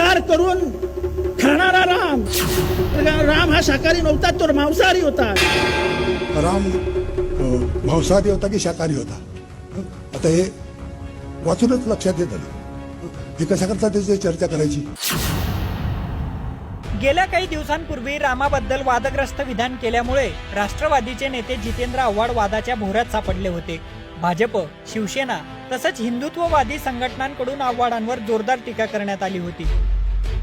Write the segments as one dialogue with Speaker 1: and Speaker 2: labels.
Speaker 1: शिकार करून खाणारा राम. राम हा शाकाहारी नव्हता तो मांसाहारी होता.
Speaker 2: राम मांसाहारी होता की शाकाहारी होता? हं? आता हे वाचूनच लक्षात येतं हे कशा करता त्याची चर्चा करायची?
Speaker 3: गेल्या काही दिवसांपूर्वी रामाबद्दल वादग्रस्त विधान केल्यामुळे राष्ट्रवादीचे नेते जितेंद्र आव्हाड वादाच्या भोऱ्यात सापडले होते. भाजप शिवसेना तसंच हिंदुत्ववादी संघटनांकडून आव्हाडांवर जोरदार टीका करण्यात आली होती.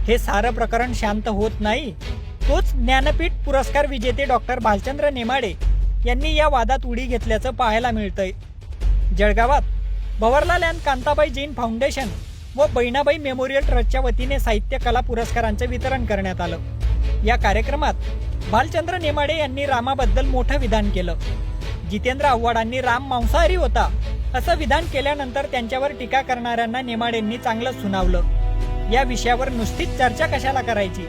Speaker 3: हे सारं प्रकरण शांत होत नाही तोच ज्ञानपीठ पुरस्कार विजेते डॉक्टर भालचंद्र नेमाडे यांनी या वादात उडी घेतल्याचं पाहायला मिळतंय. जळगावात भवरलाल अँड कांताबाई जैन फाउंडेशन व बहिणाबाई मेमोरियल ट्रस्टच्या वतीने साहित्य कला पुरस्कारांचं वितरण करण्यात आलं. या कार्यक्रमात भालचंद्र नेमाडे यांनी रामाबद्दल मोठं विधान केलं. जितेंद्र आव्हाडांनी राम मांसाहारी होता. असं विधान केल्यानंतर त्यांच्यावर टीका करणाऱ्यांना नेमाडेंनी चांगलं सुनावलं. या विषयावर नुसतीच चर्चा कशाला करायची?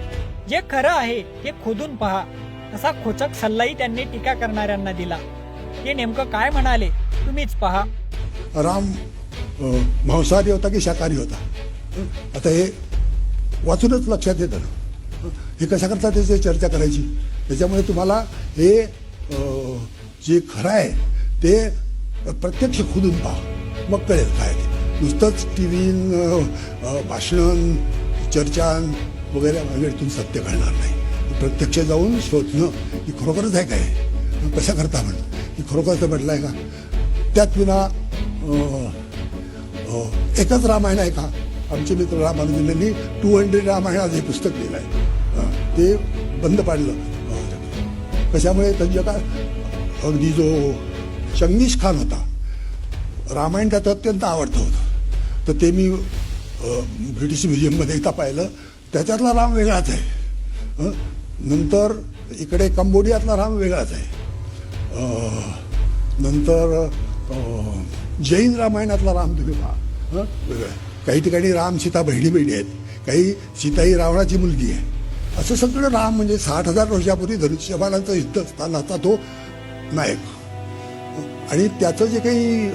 Speaker 3: जे खरं आहे ते खोदून पहा. असा खोचक सल्लाही त्यांनी टीका करणाऱ्यांना दिला. ते नेमकं काय म्हणाले तुम्हीच पहा.
Speaker 2: राम मांसाहारी होता की शाकाहारी होता? आता हे वाचूनच लक्षात येतं हे कशाकरता त्याची चर्चा करायची? त्याच्यामुळे तुम्हाला हे जे खरं आहे ते प्रत्यक्ष खुदून पहा. मग कळेल काय ते. नुसतंच टी व्ही भाषण चर्चा वगैरे वगैरेतून सत्य कळणार नाही. प्रत्यक्ष जाऊन शोधणं की खरोखरच आहे काय? कशा करता म्हणून? की खरोखरच घडलं आहे का? त्यात विना एकच रामायण आहे का? आमचे मित्र रामानुजनांनी टू हंड्रेड रामायणाचं हे पुस्तक लिहिलं आहे ते बंद पाडलं. कशामुळे? म्हणजे त्यांच्या का अगदी जो चंगीज खान होता. रामायण त्याचं अत्यंत आवडतं होतं. तर ते मी ब्रिटिश म्युझियममध्ये एकदा पाहिलं. त्याच्यातला राम वेगळाच आहे. हं? नंतर इकडे कंबोडियातला राम वेगळाच आहे. नंतर जैन रामायणातला राम तुम्ही पहा. हं? वेगळं. आहे. काही ठिकाणी राम सीता बहिणी बहिणी आहेत. काही सीता ही रावणाची मुलगी आहे. असं सगळं राम म्हणजे साठ हजार वर्षापूर्वी धनुष्यबाणांचं युद्ध असतानाचा तो नायक. आणि त्याचं जे काही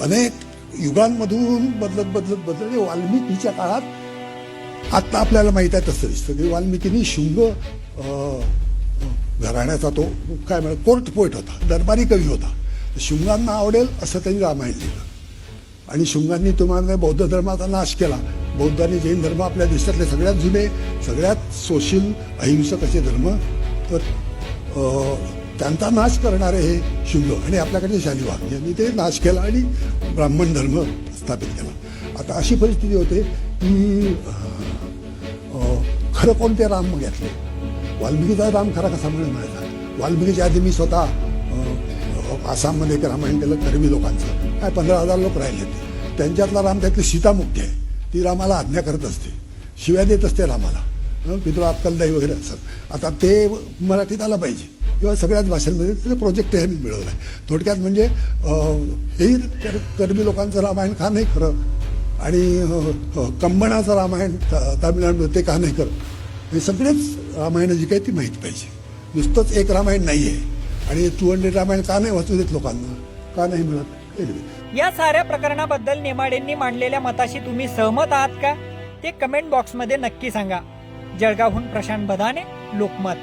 Speaker 2: अनेक युगांमधून बदलत बदलत बदलत म्हणजे वाल्मिकीच्या काळात आत्ता आपल्याला माहीत आहे तसं दिसतं. की वाल्मिकीनी शुंग घराण्याचा तो काय म्हणा कोर्ट पोएट होता दरबारी कवी होता. शुंगांना आवडेल असं त्यांनी रामायण लिहिलं. आणि शुंगांनी तुम्हाला बौद्ध धर्माचा नाश केला. बौद्ध आणि जैन धर्म आपल्या देशातले सगळ्यात जुने सगळ्यात सोशील अहिंसक असे धर्म तर त्यांचा नाश करणारे हे शिवलो आणि आपल्याकडे शालिवाहन यांनी ते नाश केला आणि ब्राह्मण धर्म स्थापित केला. आता अशी परिस्थिती होते की खरं कोणते राम घेतले? वाल्मिकीचा राम खरा कसा म्हणून म्हणायचा? वाल्मिकीच्या आधी मी स्वतः आसाममध्ये एक रामायण केलं कर्मी लोकांचं. काय पंधरा हजार लोक राहिले ते त्यांच्यातला राम त्यातली सीतामुक्ती आहे. ती रामाला आज्ञा करत असते. शिव्या देत असते रामाला. हं, पितृ अक्कलदाई वगैरे असत आता ते मराठीत आलं पाहिजे. किंवा सगळ्याच भाषांमध्ये ते प्रोजेक्ट हे मी मिळवलं आहे थोडक्यात म्हणजे हेही तर कर्मी लोकांचं रामायण का नाही खरं? आणि कंबणाचं रामायण त- तामिळनाडूमध्ये ते का नाही करत हे सगळेच रामायण जी काही ती माहीत पाहिजे. नुसतंच एक रामायण नाही आहे आणि टू हंड्रेड रामायण का नाही वाचू देत लोकांना? का नाही मिळत?
Speaker 3: या साऱ्या प्रकरणाबद्दल नेमाडेंनी मांडलेल्या मताशी तुम्ही सहमत आहात का? ते कमेंट बॉक्समध्ये नक्की सांगा. जळगावहून प्रशांत बदाने लोकमत.